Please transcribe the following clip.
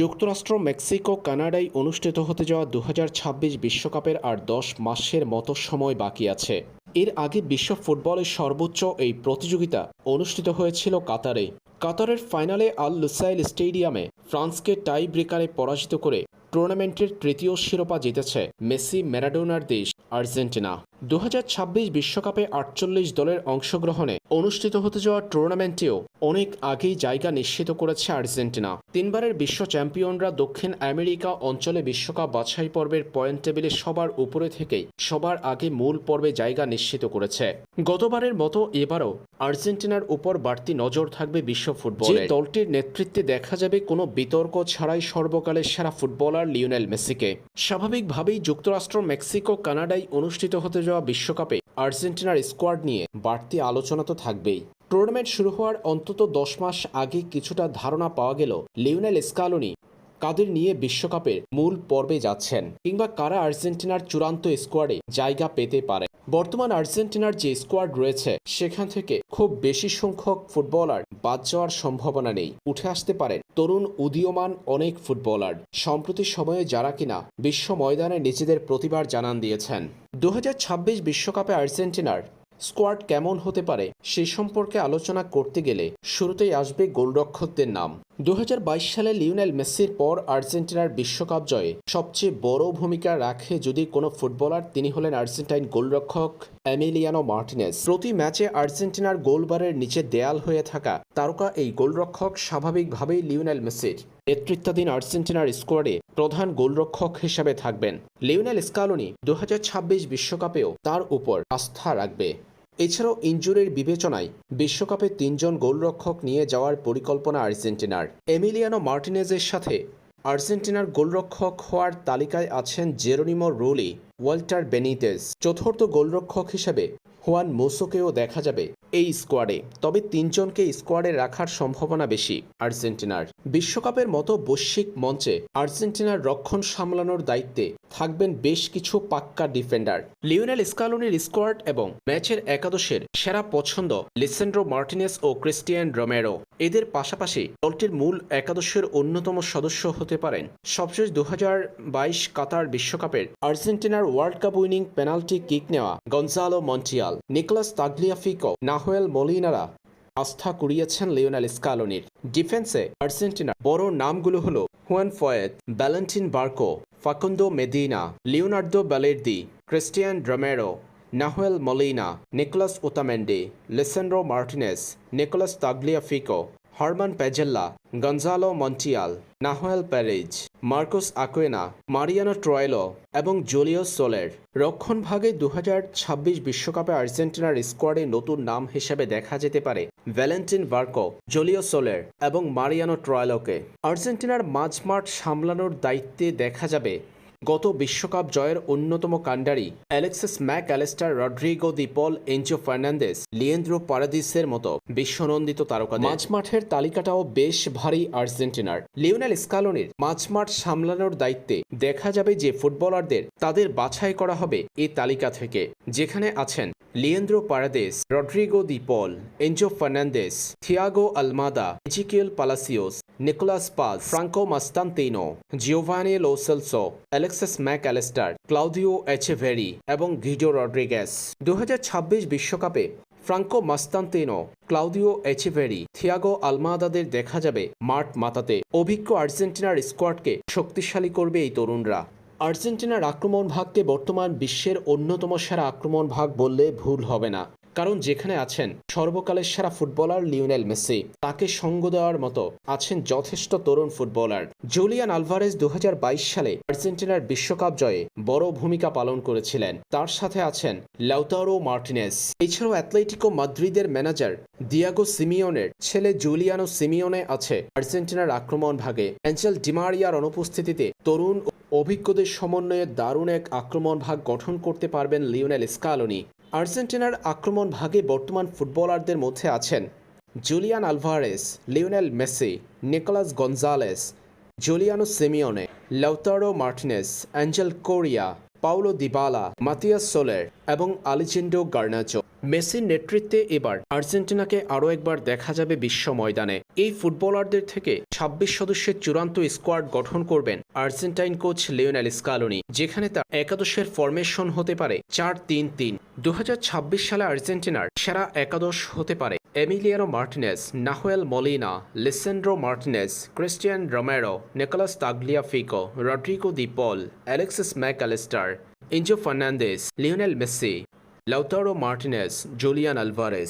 যুক্তরাষ্ট্র, মেক্সিকো, কানাডায় অনুষ্ঠিত হতে যাওয়া দু বিশ্বকাপের আর দশ মাসের মতো সময় বাকি আছে। এর আগে বিশ্ব ফুটবলের সর্বোচ্চ এই প্রতিযোগিতা অনুষ্ঠিত হয়েছিল কাতারে। কাতারের ফাইনালে আল লুসাইল স্টেডিয়ামে ফ্রান্সকে টাই ব্রেকারে পরাজিত করে টুর্নামেন্টের তৃতীয় শিরোপা জিতেছে মেসি, ম্যারাডোনার দেশ আর্জেন্টিনা। দু বিশ্বকাপে আটচল্লিশ দলের অংশগ্রহণে অনুষ্ঠিত হতে যাওয়া টুর্নামেন্টেও অনেক আগেই জায়গা নিশ্চিত করেছে আর্জেন্টিনা। তিনবারের বিশ্ব চ্যাম্পিয়নরা দক্ষিণ আমেরিকা অঞ্চলে বিশ্বকাপ বাছাই পর্বের পয়েন্ট টেবিলে সবার উপরে থেকেই সবার আগে মূল পর্বে জায়গা নিশ্চিত করেছে। গতবারের মতো এবারও আর্জেন্টিনার উপর বাড়তি নজর থাকবে বিশ্ব ফুটবল। দলটির নেতৃত্বে দেখা যাবে কোনো বিতর্ক ছাড়াই সর্বকালের সেরা ফুটবলার লিওনেল মেসিকে। স্বাভাবিকভাবেই যুক্তরাষ্ট্র, মেক্সিকো, কানাডায় অনুষ্ঠিত হতে যাওয়া বিশ্বকাপে আর্জেন্টিনার স্কোয়াড নিয়ে বাড়তি আলোচনা তো থাকবেই। টুর্নামেন্ট শুরু হওয়ার অন্তত দশ মাস আগে কিছুটা ধারণা পাওয়া গেল লিওনেল স্কালোনি কাদের নিয়ে বিশ্বকাপের মূল পর্বে যাচ্ছেন কিংবা কারা আর্জেন্টিনার চূড়ান্ত স্কোয়াডে জায়গা পেতে পারে। বর্তমান আর্জেন্টিনার যে স্কোয়াড রয়েছে, সেখান থেকে খুব বেশি সংখ্যক ফুটবলার বাদ যাওয়ার সম্ভাবনা নেই। উঠে আসতে পারেন তরুণ উদীয়মান অনেক ফুটবলার। সম্প্রতি সময়ে যারা কিনা বিশ্ব ময়দানে নিজেদের প্রতিবার জানান দিয়েছেন। দু বিশ্বকাপে আর্জেন্টিনার স্কোয়াড কেমন হতে পারে, সে সম্পর্কে আলোচনা করতে গেলে শুরুতেই আসবে গোলরক্ষকদের নাম। দু হাজার বাইশ সালে লিওনেল মেসির পর আর্জেন্টিনার বিশ্বকাপ জয়ে সবচেয়ে বড় ভূমিকা রাখে যদি কোনো ফুটবলার, তিনি হলেন আর্জেন্টাইন গোলরক্ষক অ্যামিলিয়ানো মার্টিনেস। প্রতি ম্যাচে আর্জেন্টিনার গোলবারের নিচে দেয়াল হয়ে থাকা তারকা এই গোলরক্ষক স্বাভাবিকভাবেই লিওনেল মেসির নেতৃত্বাধীন আর্জেন্টিনার স্কোয়াডে প্রধান গোলরক্ষক হিসাবে থাকবেন। লিওনেল স্কালোনি দু বিশ্বকাপেও তার উপর আস্থা রাখবে। এছাড়াও ইঞ্জুরির বিবেচনায় বিশ্বকাপে তিনজন গোলরক্ষক নিয়ে যাওয়ার পরিকল্পনা আর্জেন্টিনার। এমিলিয়ানো মার্টিনেজের সাথে আর্জেন্টিনার গোলরক্ষক হওয়ার তালিকায় আছেন জেরোনিমো রোলি, ওয়াল্টার বেনিতেস চতুর্থ গোলরক্ষক হিসেবে হুয়ান মোসোকেও দেখা যাবে এই স্কোয়াডে। তবে তিনজনকে স্কোয়াডে রাখার সম্ভাবনা বেশি, আর্জেন্টিনার। বিশ্বকাপের মতো বৈশ্বিক মঞ্চে আর্জেন্টিনার রক্ষণ সামলানোর দায়িত্বে থাকবেন বেশ কিছু পাক্কা ডিফেন্ডার। লিওনেল স্কালোনির স্কোয়াড এবং ম্যাচের একাদশের সেরা পছন্দ লিসেন্ড্রো মার্টিনেস ও ক্রিস্টিয়ান রোমেরো। এদের পাশাপাশি দলটির মূল একাদশের অন্যতম সদস্য হতে পারেন। সবশেষ দু হাজার বাইশ কাতার বিশ্বকাপের আর্জেন্টিনার world cup winning penalty kick নেওয়া Gonzalo Montiel. Nicolas Tagliafico, Nahuel মলিনারা আস্থা কুড়িয়েছেন লিওনাল স্কালোনির। ডিফেন্সে আর্জেন্টিনার বড় নামগুলো হলো Juan Foyth Valentin Barco, Facundo Medina, Leonardo Balerdi, Cristian Romero, Nahuel Molina, Nicolas Otamendi Lisandro Martinez, Nicolas Tagliafico German Pezzella Gonzalo Montiel, Nahuel Perez Marcos Acuna, Mariano Troilo এবং Julio সোলের রক্ষণ ভাগে দু বিশ্বকাপে আর্জেন্টিনার স্কোয়াডে নতুন নাম হিসেবে দেখা যেতে পারে ভ্যালেন্টিন বার্কো জুলিও সোলের এবং মারিয়ানো ট্রয়েলোকে। আর্জেন্টিনার মাঝমাঠ সামলানোর দায়িত্বে দেখা যাবে গত বিশ্বকাপ জয়ের অন্যতম কাণ্ডারি Alexis Mac Allister Rodrigo De Paul Enzo Fernandez Leandro পারাদিসের মতো বিশ্বনন্দিত তারকা মাঝমাঠের তালিকাটাও বেশ ভারী আর্জেন্টিনার। লিওনেল স্কালোনির মাঝমাঠ সামলানোর দায়িত্বে দেখা যাবে যে ফুটবলারদের তাদের বাছাই করা হবে এই তালিকা থেকে। যেখানে আছেন Leandro Paredes, Rodrigo De Paul Enzo Fernandez, Thiago Almada, Ezequiel Palacios, Nicolas Paz, Franco Mastantuono, Giovani Lo Celso Alexis Mac Allister Claudio Echeverri এবং গিডো রড্রিগেস। দু বিশ্বকাপে Franco Mastantuono, Claudio Echeverri, Thiago আলমাদাদের দেখা যাবে মার্ট মাতাতে। অভিজ্ঞ আর্জেন্টিনার স্কোয়াডকে শক্তিশালী করবে এই তরুণরা। আর্জেন্টিনার আক্রমণ ভাগকে বর্তমান বিশ্বের অন্যতম সেরা আক্রমণ ভাগ বললে ভুল হবে না। কারণ যেখানে আছেন সর্বকালের সেরা ফুটবলার লিওনেল মেসি। তাকে সঙ্গ দেওয়ার মতো আছেন যথেষ্ট তরুণ ফুটবলার। জুলিয়ান আলভারেজ দু হাজার বাইশ সালে আর্জেন্টিনার বিশ্বকাপ জয়ে বড় ভূমিকা পালন করেছিলেন। তার সাথে আছেন লাউতারো মার্টিনেস। এছাড়াও অ্যাথলেটিকো মাদ্রিদের ম্যানেজার দিয়াগো সিমিওনের ছেলে জুলিয়ানো সিমিওনে আছে আর্জেন্টিনার আক্রমণ ভাগে। অ্যাঞ্জেল ডিমারিয়ার অনুপস্থিতিতে তরুণ অভিজ্ঞদের সমন্বয়ে দারুণ এক আক্রমণ ভাগ গঠন করতে পারবেন লিওনেল স্কালোনি। আর্জেন্টিনার আক্রমণ ভাগে বর্তমান ফুটবলারদের মধ্যে আছেন Julian Alvarez, Lionel Messi, Nicolas Gonzalez Giuliano Simeone, Lautaro Martinez, Angel Correa Paulo Dybala, Matias Soule এবং আলিচেন্ডো গার্নাচো। মেসির নেতৃত্বে এবার আর্জেন্টিনাকে আরও একবার দেখা যাবে বিশ্ব ময়দানে এই ফুটবলারদের থেকে ছাব্বিশ সদস্যের চূড়ান্ত স্কোয়াড গঠন করবেন আর্জেন্টাইন কোচ লিওনেল স্কালোনি, যেখানে তার একাদশের ফরমেশন হতে পারে চার তিন তিন। দু সালে আর্জেন্টিনার সেরা একাদশ হতে পারে। Emiliano Martinez Nahuel Molina, Lisandro Martinez Cristian Romero, Nicolas Tagliafico, Rodrigo De Paul, Alexis Mac Allister Enzo Fernandez, Lionel Messi, Lautaro Martinez Julian Alvarez.